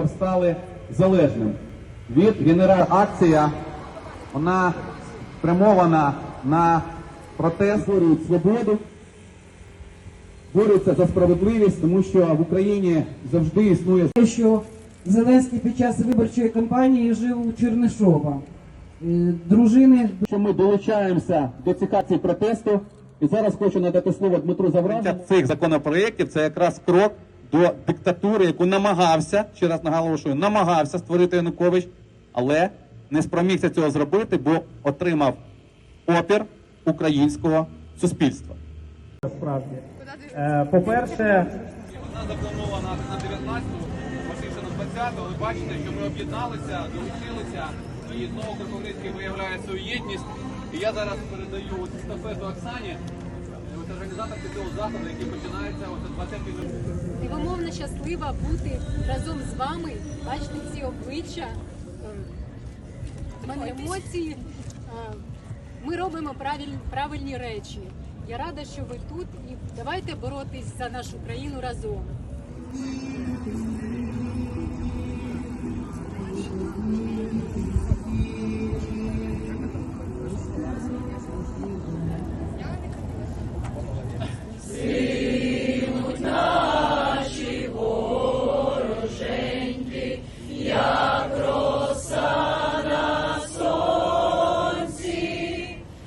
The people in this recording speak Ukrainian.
тепер стали залежним від генера... Акція вона спрямована на протест, борють свободу, борються за справедливість, тому що в Україні завжди існує Те, що Зеленський під час виборчої кампанії жив у Чернишова. Е, Дружини що ми долучаємося до цих акцій протесту. І зараз хочу надати слово Дмитру Заврану. Цих законопроєктів це якраз крок до диктатури, яку намагався, ще раз наголошую, намагався створити Янукович, але не спромігся цього зробити, бо отримав опір українського суспільства. Насправді, Е, по-перше, Вона запланована на 19-ту, фактично на 20-ту, але бачите, що ми об'єдналися, долучилися, і знову Кропивницький виявляє свою єдність. І я зараз передаю естафету Оксані, е, організаторці цього заходу, який починається о 20 минут. Щаслива бути разом з вами, бачити ці обличчя, ем, в мене емоції. Е, Ми робимо правильні, правильні речі. Я рада, що ви тут і давайте боротись за нашу країну разом.